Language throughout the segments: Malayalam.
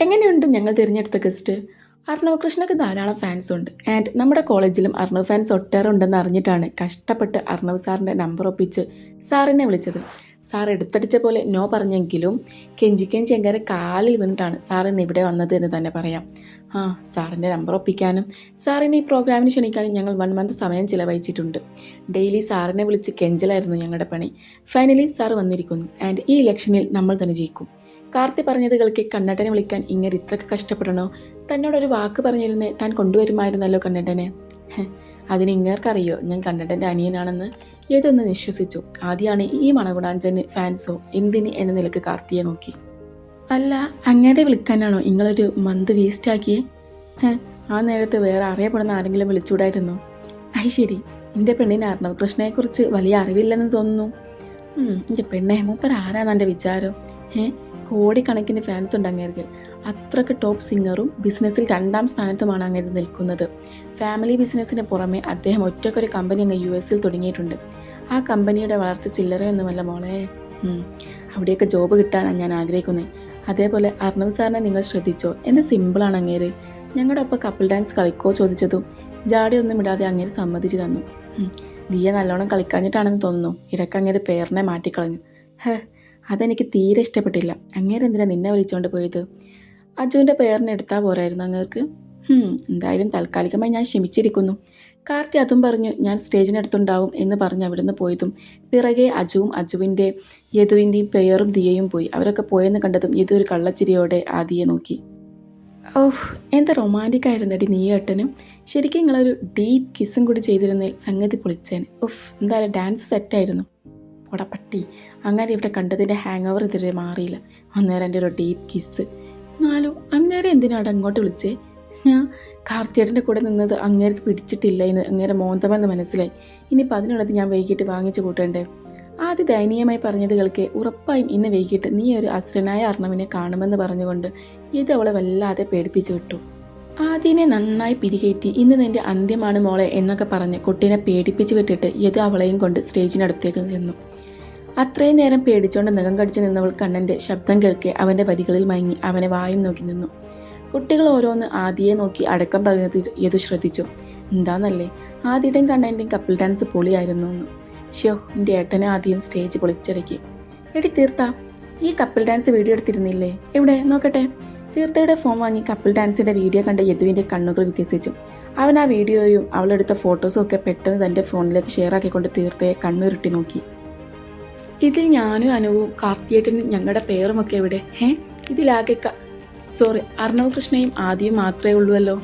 എങ്ങനെയുണ്ട് ഞങ്ങൾ തിരഞ്ഞെടുത്ത ഗസ്റ്റ് അർണവ് കൃഷ്ണക്ക് ധാരാളം ഫാൻസ് ഉണ്ട്. ആൻഡ് നമ്മുടെ കോളേജിലും അർണവ് ഫാൻസ് ഒട്ടേറെ ഉണ്ടെന്ന് അറിഞ്ഞിട്ടാണ് കഷ്ടപ്പെട്ട് അർണവ് സാറിന്റെ നമ്പർ ഒപ്പിച്ച് സാറിനെ വിളിച്ചത്. സാർ എടുത്തടിച്ച പോലെ നോ പറഞ്ഞെങ്കിലും കെഞ്ചി കെഞ്ചി എങ്ങനെ കാലിൽ വീണിട്ടാണ് സാർ ഇന്ന് ഇവിടെ വന്നത് എന്ന് തന്നെ പറയാം. ആ സാറിന്റെ നമ്പർ ഒപ്പിക്കാനും സാറിനെ ഈ പ്രോഗ്രാമിന് ക്ഷണിക്കാനും ഞങ്ങൾ വൺ മന്ത് സമയം ചിലവഴിച്ചിട്ടുണ്ട്. ഡെയിലി സാറിനെ വിളിച്ച് കെഞ്ചലായിരുന്നു ഞങ്ങളുടെ പണി. ഫൈനലി സാർ വന്നിരിക്കുന്നു. ആൻഡ് ഈ ഇലക്ഷനിൽ നമ്മൾ തന്നെ ജയിക്കും. കാർത്തി പറഞ്ഞത് കേൾക്കി കണ്ണട്ടനെ വിളിക്കാൻ ഇങ്ങനെ ഇത്രയ്ക്ക് കഷ്ടപ്പെടണോ? തന്നോടൊരു വാക്ക് പറഞ്ഞിരുന്നേ താൻ കൊണ്ടുവരുമായിരുന്നല്ലോ കണ്ണട്ടനെ. അതിന് ഇങ്ങേർക്കറിയോ ഞാൻ കണ്ണട്ടന്റെ അനിയനാണെന്ന്? ഏതൊന്ന് നിശ്വസിച്ചു. ആദ്യമാണ് ഈ മണകുടാഞ്ചന് ഫാൻസോ എന്തിന് എന്ന നിലയ്ക്ക് കാർത്തിയെ നോക്കി. അല്ല അങ്ങനെ വിളിക്കാനാണോ നിങ്ങളൊരു മന്ത് വേസ്റ്റാക്കിയേ? ആ നേരത്ത് വേറെ അറിയപ്പെടുന്ന ആരെങ്കിലും വിളിച്ചുകൂടായിരുന്നു അത് ശരി എന്റെ പെണ്ണിന് കൃഷ്ണയെക്കുറിച്ച് വലിയ അറിവില്ലെന്ന് തോന്നുന്നു. എന്റെ പെണ്ണെ മൂപ്പർ ആരാന്ന് വിചാരം. ഏ കോടിക്കണക്കിന് ഫാൻസ് ഉണ്ട് അങ്ങേർക്ക്. അത്രയ്ക്ക് ടോപ്പ് സിംഗറും ബിസിനസ്സിൽ രണ്ടാം സ്ഥാനത്തുമാണ് അങ്ങേര് നിൽക്കുന്നത്. ഫാമിലി ബിസിനസ്സിന് പുറമെ അദ്ദേഹം ഒറ്റക്കൊരു കമ്പനി അങ്ങ് യു എസിൽ തുടങ്ങിയിട്ടുണ്ട്. ആ കമ്പനിയുടെ വളർച്ച ചില്ലറയൊന്നുമല്ല മോളെ. അവിടെയൊക്കെ ജോബ് കിട്ടാനാണ് ഞാൻ ആഗ്രഹിക്കുന്നത് അതേപോലെ അർണവ് സാറിനെ നിങ്ങൾ ശ്രദ്ധിച്ചോ? എന്ത് സിമ്പിളാണ് അങ്ങേര്. ഞങ്ങളുടെ ഒപ്പം കപ്പിൾ ഡാൻസ് കളിക്കോ ചോദിച്ചതും ജാടി ഒന്നും ഇടാതെ അങ്ങേര് സമ്മതിച്ചു തന്നു. ദിയ നല്ലോണം കളിക്കാഞ്ഞിട്ടാണെന്ന് തോന്നുന്നു. ഇടയ്ക്ക് അങ്ങേര് പേരിനെ മാറ്റിക്കളഞ്ഞു. ഹേ. അതെനിക്ക് തീരെ ഇഷ്ടപ്പെട്ടില്ല. അങ്ങേരെ എന്തിനാ നിന്നെ വിളിച്ചുകൊണ്ട് പോയത്? അജുവിന്റെ പേരിനെ എടുത്താൽ പോരായിരുന്നു അങ്ങേർക്ക്. എന്തായാലും താൽക്കാലികമായി ഞാൻ ക്ഷമിച്ചിരിക്കുന്നു. കാർത്തി അതും പറഞ്ഞു ഞാൻ സ്റ്റേജിനടുത്തുണ്ടാവും എന്ന് പറഞ്ഞ് അവിടുന്ന് പോയതും പിറകെ അജുവും അജുവിന്റെ യദുവിന്റെയും പേരും ദിയയും പോയി. അവരൊക്കെ പോയെന്ന് കണ്ടതും യദു ഒരു കള്ളച്ചിരിയോടെ ആദിയെ നോക്കി. ഓഹ് എന്താ റൊമാന്റിക് അടി നീ ഏട്ടനും. ശരിക്കും നിങ്ങളൊരു ഡീപ്പ് കിസ്സും കൂടി ചെയ്തിരുന്നതിൽ സംഗതി പൊളിച്ചേനെ. ഉഫ് എന്തായാലും ഡാൻസ് സെറ്റായിരുന്നു പട്ടി അങ്ങനെ ഇവിടെ കണ്ടതിന്റെ ഹാങ് ഓവർ ഇതുവരെ മാറിയില്ല. അന്നേരം എന്റെ ഒരു ഡീപ്പ് കിസ്സ് എന്നാലും അങ്ങേരെ എന്തിനാണ് അങ്ങോട്ട് വിളിച്ചേ? ഞാൻ കാർത്തിയേട്ടന്റെ കൂടെ നിന്നത് അങ്ങേർക്ക് പിടിച്ചിട്ടില്ല എന്ന് അങ്ങേരെ മോന്തമെന്ന് മനസ്സിലായി. ഇനിയിപ്പോൾ അതിനുള്ളത് ഞാൻ വൈകിട്ട് വാങ്ങിച്ചു കൂട്ടണ്ടേ? ആദ്യ ദയനീയമായി പറഞ്ഞത് കേൾക്കെ ഉറപ്പായും ഇന്ന് വൈകിട്ട് നീ ഒരു അസുരനായ അർണവിനെ കാണുമെന്ന് പറഞ്ഞുകൊണ്ട് ഇത് അവളെ വല്ലാതെ പേടിപ്പിച്ചു വിട്ടു. ആദ്യനെ നന്നായി പിരികേറ്റി ഇന്ന് നിന്റെ അന്ത്യമാണ് മോളെ എന്നൊക്കെ പറഞ്ഞ് കുട്ടീനെ പേടിപ്പിച്ചു വിട്ടിട്ട് യത് അവളെയും കൊണ്ട് സ്റ്റേജിനടുത്തേക്ക് ചെന്നു. അത്രയും നേരം പേടിച്ചുകൊണ്ട് നഖം കടിച്ചു നിന്നവൾ കണ്ണന്റെ ശബ്ദം കേൾക്കെ അവന്റെ വരികളിൽ മയങ്ങി അവനെ വായും നോക്കി നിന്നു. കുട്ടികൾ ഓരോന്ന് ആദിയെ നോക്കി അടക്കം പറയുന്നത് യതു ശ്രദ്ധിച്ചു. എന്താന്നല്ലേ? ആദ്യയുടെയും കണ്ണന്റെയും കപ്പിൾ ഡാൻസ് പൊളിയായിരുന്നു എന്ന്. ഷ്യോ എന്റെ ഏട്ടനെ ആദ്യം സ്റ്റേജ് പൊളിച്ചടക്കി. എടി തീർത്ത ഈ കപ്പിൾ ഡാൻസ് വീഡിയോ എടുത്തിരുന്നില്ലേ? എവിടെ? നോക്കട്ടെ. തീർത്തയുടെ ഫോൺ വാങ്ങി കപ്പിൾ ഡാൻസിന്റെ വീഡിയോ കണ്ട യദുവിന്റെ കണ്ണുകൾ വികസിച്ചു. അവൻ ആ വീഡിയോയും അവളെടുത്ത ഫോട്ടോസും ഒക്കെ പെട്ടെന്ന് തന്റെ ഫോണിലേക്ക് ഷെയർ ആക്കിക്കൊണ്ട് തീർത്തയെ കണ്ണുരുട്ടി നോക്കി. ഇതിൽ ഞാനും അനുവും കാർത്തിയേട്ടനും ഞങ്ങളുടെ പേറുമൊക്കെ എവിടെ? ഏ ഇതിലാകെ സോറി അർണവ് കൃഷ്ണയും ആദ്യം മാത്രമേ ഉള്ളൂവല്ലോ.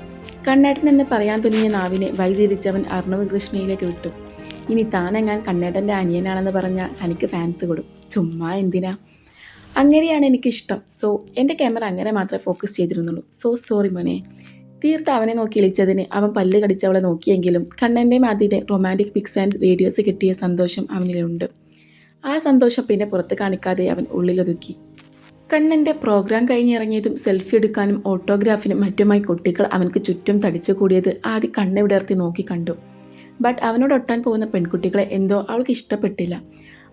കണ്ണേട്ടൻ എന്ന് പറയാൻ തുടങ്ങിയ നാവിനെ വൈതിരിച്ചവൻ അർണവ് കൃഷ്ണയിലേക്ക് വിട്ടു. ഇനി താനെങ്ങാൻ കണ്ണേട്ടന്റെ അനിയനാണെന്ന് പറഞ്ഞാൽ തനിക്ക് ഫാൻസ് കൊടും. ചുമ്മാ എന്തിനാ? അങ്ങനെയാണ് എനിക്കിഷ്ടം. സോ എന്റെ ക്യാമറ അങ്ങനെ മാത്രമേ ഫോക്കസ് ചെയ്തിരുന്നുള്ളൂ. സോ സോറി മോനെ. തീർത്ത് അവനെ നോക്കി ഇളിച്ചതിന് അവൻ പല്ല് കടിച്ചവളെ നോക്കിയെങ്കിലും കണ്ണന്റെയും ആദ്യയുടെ റൊമാന്റിക് പിക്സ് ആൻഡ് വീഡിയോസ് കിട്ടിയ സന്തോഷം അവനിലുണ്ട്. ആ സന്തോഷം പിന്നെ പുറത്ത് കാണിക്കാതെ അവൻ ഉള്ളിലൊതുക്കി. കണ്ണന്റെ പ്രോഗ്രാം കഴിഞ്ഞിറങ്ങിയതും സെൽഫി എടുക്കാനും ഓട്ടോഗ്രാഫിനും മറ്റുമായി കുട്ടികൾ അവനക്ക് ചുറ്റും തടിച്ചു കൂടിയത് ആദ്യം കണ്ണെവിടർത്തി നോക്കി കണ്ടു. ബട്ട് അവനോട് ഒട്ടാൻ പോകുന്ന പെൺകുട്ടികളെ എന്തോ അവൾക്ക് ഇഷ്ടപ്പെട്ടില്ല.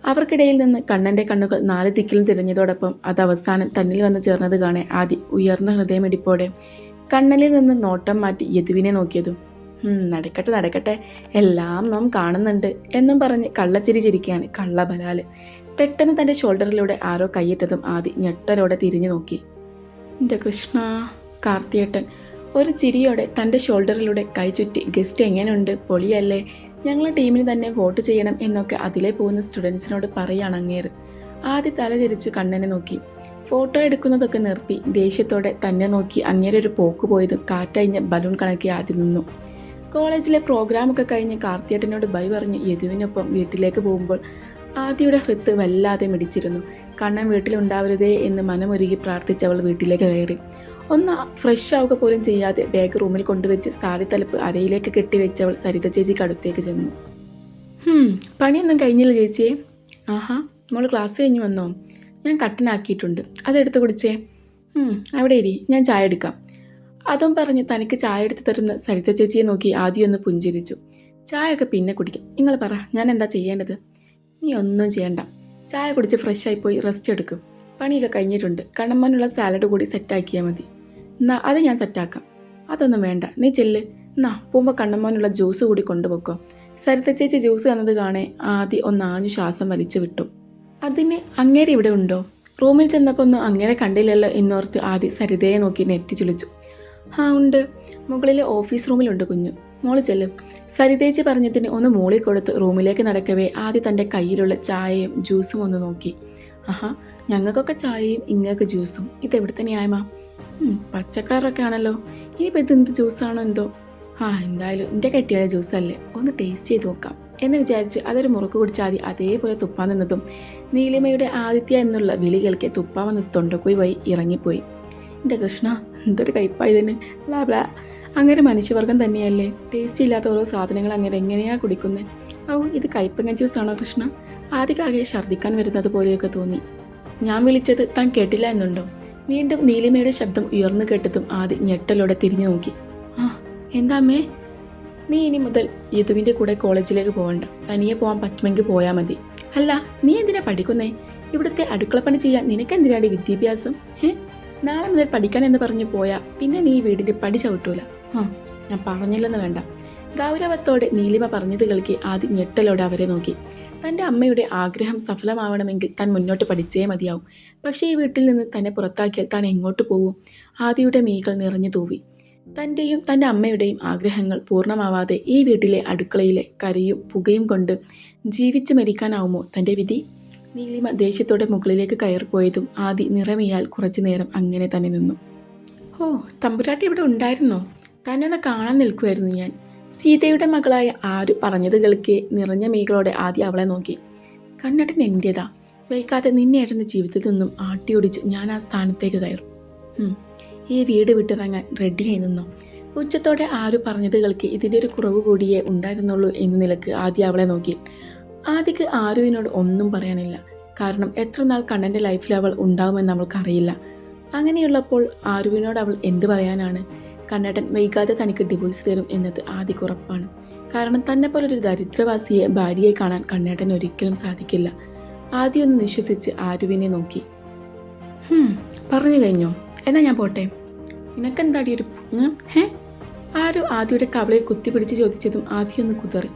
അവർക്കിടയിൽ നിന്ന് കണ്ണന്റെ കണ്ണുകൾ നാല് ദിക്കിലും തിരഞ്ഞതോടൊപ്പം അത് അവസാനം തന്നിൽ വന്ന് ചേർന്നത് കാണെ ആദ്യം ഉയർന്ന ഹൃദയമിടിപ്പോടെ കണ്ണനിൽ നിന്ന് നോട്ടം മാറ്റി യദുവിനെ നോക്കിയതും. "ഉം, നടക്കട്ടെ നടക്കട്ടെ. എല്ലാം നാം കാണുന്നുണ്ട് എന്നും പറഞ്ഞ് കള്ളച്ചിരി ചിരിക്കുകയാണ് കള്ളബലാൽ പെട്ടെന്ന് തന്റെ ഷോൾഡറിലൂടെ ആരോ കൈയിട്ടതും ആദി ഞെട്ടലോടെ തിരിഞ്ഞു നോക്കി. എന്റെ കൃഷ്ണ കാർത്തിയേട്ടൻ ഒരു ചിരിയോടെ തന്റെ ഷോൾഡറിലൂടെ കൈ ചുറ്റി ഗസ്റ്റ് എങ്ങനെയുണ്ട് പൊളിയല്ലേ. ഞങ്ങൾ ടീമിന് തന്നെ വോട്ട് ചെയ്യണം എന്നൊക്കെ അതിലെ പോകുന്ന സ്റ്റുഡൻസിനോട് പറയാണ് അങ്ങേറ് ആദ്യ തല തിരിച്ച് കണ്ണനെ നോക്കി. ഫോട്ടോ എടുക്കുന്നതൊക്കെ നിർത്തി ദേഷ്യത്തോടെ തന്നെ നോക്കി അങ്ങേരെ ഒരു പോക്ക് പോയതും കാറ്റഴിഞ്ഞ ബലൂൺ കണക്കി ആദ്യം നിന്നു. കോളേജിലെ പ്രോഗ്രാമൊക്കെ കഴിഞ്ഞ് കാർത്തിയേട്ടനോട് ബൈ പറഞ്ഞ് യദുവിനൊപ്പം വീട്ടിലേക്ക് പോകുമ്പോൾ ആദ്യയുടെ ഹൃത്ത് വല്ലാതെ മിടിച്ചിരുന്നു. കണ്ണൻ വീട്ടിലുണ്ടാവരുതേ എന്ന് മനമൊരുകി പ്രാർത്ഥിച്ച് അവൾ വീട്ടിലേക്ക് കയറി. ഒന്ന് ഫ്രഷ് ആവുക പോലും ചെയ്യാതെ ബാഗ് റൂമിൽ കൊണ്ടുവച്ച് സാരി തലപ്പ് അരയിലേക്ക് അവൾ സരിത ചേച്ചിക്ക് അടുത്തേക്ക് ചെന്നു. "ഹും, പണിയൊന്നും കഴിഞ്ഞില്ല ചേച്ചിയെ. ആഹാ മോൾ ക്ലാസ് കഴിഞ്ഞ് വന്നോ? ഞാൻ കട്ടനാക്കിയിട്ടുണ്ട്. അതെടുത്ത് കുടിച്ചേ. "ഉം, അവിടെ ഇരി. ഞാൻ ചായ എടുക്കാം. അതും പറഞ്ഞ് തനിക്ക് ചായ എടുത്ത് തരുന്ന സരിത ചേച്ചിയെ നോക്കി ആദ്യം ഒന്ന് പുഞ്ചിരിച്ചു. ചായ ഒക്കെ പിന്നെ കുടിക്കാം. നിങ്ങൾ പറ ഞാൻ എന്താ ചെയ്യേണ്ടത്? നീ ഒന്നും ചെയ്യണ്ട. ചായ കുടിച്ച് ഫ്രഷ് ആയി പോയി റെസ്റ്റ് എടുക്കും. പണിയൊക്കെ കഴിഞ്ഞിട്ടുണ്ട്. കണ്ണമ്മനുള്ള സാലഡ് കൂടി സെറ്റാക്കിയാൽ മതി. എന്നാ അത് ഞാൻ സെറ്റാക്കാം അതൊന്നും വേണ്ട. നീ ചെല്ല്. എന്നാ പോകുമ്പോൾ കണ്ണമ്മനുള്ള ജ്യൂസ് കൂടി കൊണ്ടുപോക്കോ. സരിത ചേച്ചി ജ്യൂസ് തന്നത് കാണേ ആദ്യം ഒന്ന് ആഞ്ഞു ശ്വാസം വലിച്ചു വിട്ടു. അതിന് അങ്ങേരെ ഇവിടെ ഉണ്ടോ? റൂമിൽ ചെന്നപ്പോൾ ഒന്നും അങ്ങനെ കണ്ടില്ലല്ലോ എന്നോർത്ത് ആദ്യം സരിതയെ നോക്കി നെറ്റി ചുളിച്ചു ആ ഉണ്ട്. മുകളിലെ ഓഫീസ് റൂമിലുണ്ട് കുഞ്ഞു. മോൾ ചെല്ലും. സരിതേച്ചി പറഞ്ഞതിന് ഒന്ന് മോളിൽ കൊടുത്ത് റൂമിലേക്ക് നടക്കവേ. ആദ്യം തന്റെ കയ്യിലുള്ള ചായയും ജ്യൂസും ഒന്ന് നോക്കി. ആഹാ ഞങ്ങൾക്കൊക്കെ ചായയും ഇങ്ങൾക്ക് ജ്യൂസും. ഇതെവിടെ ന്യായമാ ഉം, പച്ചക്കളറൊക്കെ ആണല്ലോ. ഇനിയിപ്പോൾ ഇത് എന്ത് ജ്യൂസാണോ എന്തോ? ആ എന്തായാലും എന്റെ കെട്ടിയായ ജ്യൂസല്ലേ. ഒന്ന് ടേസ്റ്റ് ചെയ്ത് നോക്കാം. എന്ന് വിചാരിച്ച് അതൊരു മുറുക്ക് കുടിച്ചാൽ മതി. അതേപോലെ തുപ്പാൻ നിന്നതും. നീലിമയുടെ ആദിത്യ എന്നുള്ള വിളി കേൾക്കെ തുപ്പാൻ വന്നത് തൊണ്ടക്കുയി പോയി ഇറങ്ങിപ്പോയി. എന്റെ കൃഷ്ണ എന്തൊരു കയ്പായി തന്നെ ബ്ലാ ബ്ലാ. അങ്ങനെ മനുഷ്യവർഗം തന്നെയല്ലേ. ടേസ്റ്റ് ഇല്ലാത്ത ഓരോ സാധനങ്ങൾ അങ്ങനെ എങ്ങനെയാ കുടിക്കുന്നത് ഔ ഇത് കയ്പങ്ങ ജ്യൂസാണോ കൃഷ്ണ? ആദ്യകാകെ ഛർദ്ദിക്കാൻ വരുന്നത് പോലെയൊക്കെ തോന്നി. ഞാൻ വിളിച്ചത് താൻ കേട്ടില്ല എന്നുണ്ടോ? വീണ്ടും നീലിമയുടെ ശബ്ദം ഉയർന്നു കേട്ടതും ആദ്യ ഞെട്ടലോടെ തിരിഞ്ഞു നോക്കി. ആ എന്താ അമ്മേ? നീ ഇനി മുതൽ യദുവിന്റെ കൂടെ കോളേജിലേക്ക് പോകണ്ട തനിയെ പോകാൻ പറ്റുമെങ്കിൽ പോയാൽ മതി. അല്ല നീ എന്തിനാ പഠിക്കുന്നേ? ഇവിടുത്തെ അടുക്കളപ്പണി ചെയ്യാൻ നിനക്കെന്തിനാണ് വിദ്യാഭ്യാസം? ഏ നാളെ മുതൽ പഠിക്കാൻ എന്ന് പറഞ്ഞു പോയാൽ പിന്നെ നീ വീടിന്റെ പടി ചവിട്ടൂല. ആ ഞാൻ പറഞ്ഞില്ലെന്ന് വേണ്ട. ഗൗരവത്തോടെ നീലിമ പറഞ്ഞത് കേൾക്കി ആദ്യം ഞെട്ടലോടെ അവരെ നോക്കി. തന്റെ അമ്മയുടെ ആഗ്രഹം സഫലമാവണമെങ്കിൽ താൻ മുന്നോട്ട് പഠിച്ചേ മതിയാവും. പക്ഷേ ഈ വീട്ടിൽ നിന്ന് തന്നെ പുറത്താക്കിയാൽ താൻ എങ്ങോട്ട് പോകും ആദിയുടെ മീകൾ നിറഞ്ഞു തൂവി. തന്റെയും തന്റെ അമ്മയുടെയും ആഗ്രഹങ്ങൾ പൂർണമാവാതെ ഈ വീട്ടിലെ അടുക്കളയിലെ കരയും പുകയും കൊണ്ട് ജീവിച്ചു മരിക്കാനാവുമോ തന്റെ വിധി? നീലിമ ദേഷ്യത്തോടെ മുകളിലേക്ക് കയറിപ്പോയതും ആദി നിറമിയാൽ കുറച്ചു നേരം അങ്ങനെ തന്നെ നിന്നു. ഓ തമ്പുരാട്ടി ഇവിടെ ഉണ്ടായിരുന്നോ? തന്നെ ഒന്ന് കാണാൻ നിൽക്കുമായിരുന്നു ഞാൻ. സീതയുടെ മകളായ ആര് പറഞ്ഞത് കേൾക്കെ നിറഞ്ഞ മീകളോടെ ആദ്യം അവളെ നോക്കി. കണ്ണടൻ എന്റേതാ വൈകാതെ നിന്നെ ജീവിതത്തിൽ നിന്നും ആട്ടിയൊടിച്ച് ഞാൻ ആ സ്ഥാനത്തേക്ക് കയറും. ഈ വീട് വിട്ടിറങ്ങാൻ റെഡിയായി നിന്നു? ഉച്ചത്തോടെ ആര് പറഞ്ഞത് കേൾക്കെ ഇതിന്റെ ഒരു കുറവ് കൂടിയേ ഉണ്ടായിരുന്നുള്ളൂ എന്ന നിലയ്ക്ക് ആദ്യം അവളെ നോക്കി. ആദിക്ക് ആരുവിനോട് ഒന്നും പറയാനില്ല. കാരണം എത്ര നാൾ കണ്ണന്റെ ലൈഫിൽ അവൾ ഉണ്ടാവുമെന്ന് അവൾക്കറിയില്ല അങ്ങനെയുള്ളപ്പോൾ ആരുവിനോട് അവൾ എന്ത് പറയാനാണ്? കണ്ണേട്ടൻ വൈകാതെ തനിക്ക് ഡിവോഴ്സ് തരും എന്നത് ആദിക്ക് ഉറപ്പാണ്. കാരണം തന്നെ പോലൊരു ദരിദ്രവാസിയെ ഭാര്യയെ കാണാൻ കണ്ണേട്ടൻ ഒരിക്കലും സാധിക്കില്ല. ആദ്യം ഒന്ന് നിശ്വസിച്ച് ആരുവിനെ നോക്കി. "ഹും, പറഞ്ഞു കഴിഞ്ഞോ? എന്നാ ഞാൻ പോട്ടെ. നിനക്കെന്താടി ഒരു ഹേ? ആരു ആദ്യയുടെ കവളയിൽ കുത്തിപ്പിടിച്ച് ചോദിച്ചതും ആദ്യം ഒന്ന് കുതറി.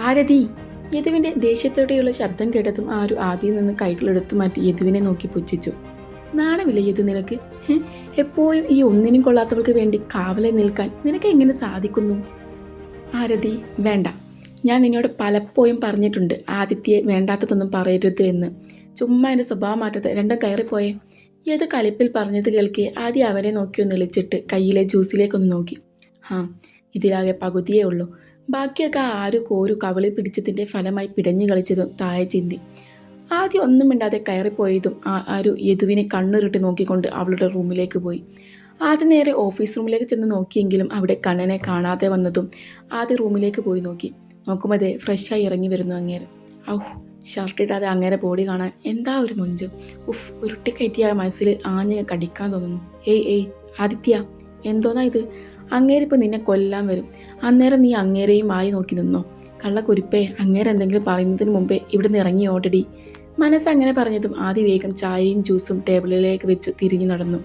ആരതി യദുവിന്റെ ദേഷ്യത്തോടെയുള്ള ശബ്ദം കേട്ടതും ആരു ആദ്യം നിന്ന് കൈകളെടുത്തു മാറ്റി യദുവിനെ നോക്കി പുച്ഛിച്ചു. നാണമില്ല യദു നിനക്ക്. എപ്പോഴും ഈ ഒന്നിനും കൊള്ളാത്തവൾക്ക് വേണ്ടി കാവലെ നിൽക്കാൻ നിനക്ക് എങ്ങനെ സാധിക്കുന്നു? ആരതി വേണ്ട. ഞാൻ നിന്നോട് പലപ്പോഴും പറഞ്ഞിട്ടുണ്ട് ആദിത്യയെ വേണ്ടാത്തതൊന്നും പറയരുത് എന്ന്. ചുമ്മാ എന്റെ സ്വഭാവം മാറ്റത്തെ രണ്ടും കയറിപ്പോയേ. ഏത് കലിപ്പിൽ പറഞ്ഞത് കേൾക്കെ ആദ്യം അവനെ നോക്കി ഒന്ന് കയ്യിലെ ജ്യൂസിലേക്കൊന്ന് നോക്കി. ഹാ ഇതിലാകെ പകുതിയേ ഉള്ളൂ. ബാക്കിയൊക്കെ ആരു കോരു കവിളി പിടിച്ചതിന്റെ ഫലമായി പിടഞ്ഞു കളിച്ചതും താഴെ ചിന്തി. ആദ്യം ഒന്നും മിണ്ടാതെ കയറിപ്പോയതും ആരു യദുവിനെ കണ്ണുരുട്ടി നോക്കിക്കൊണ്ട് അവളുടെ റൂമിലേക്ക് പോയി. ആദ്യം നേരെ ഓഫീസ് റൂമിലേക്ക് ചെന്ന് നോക്കിയെങ്കിലും അവിടെ കണ്ണനെ കാണാതെ വന്നതും ആദ്യ റൂമിലേക്ക് പോയി നോക്കി. നോക്കുമ്പോൾ ഫ്രഷായി ഇറങ്ങി വരുന്നു അങ്ങേര്. ഔഹ് ഷർട്ട് ഇടാതെ അങ്ങേരെ ബോഡി കാണാൻ എന്താ ഒരു മുഞ്ച്. ഉഫ് ഉരുട്ടിക്കയറ്റിയ മനസ്സിൽ ആഞ്ഞ് കടിക്കാൻ തോന്നുന്നു. ഏയ് ഏയ് ആദിത്യ എന്തോന്നാ ഇത്? അങ്ങേരിപ്പോൾ നിന്നെ കൊല്ലാൻ വരും. അന്നേരം നീ അങ്ങേരെയും ആയി നോക്കി നിന്നോ. കള്ളക്കുരിപ്പേ അങ്ങേരെ എന്തെങ്കിലും പറയുന്നതിന് മുമ്പേ ഇവിടുന്ന് ഇറങ്ങി ഓടടി. മനസ്സങ്ങനെ പറഞ്ഞതും ആദ്യ വേഗം ചായയും ജ്യൂസും ടേബിളിലേക്ക് വെച്ചു തിരിഞ്ഞു നടന്നു.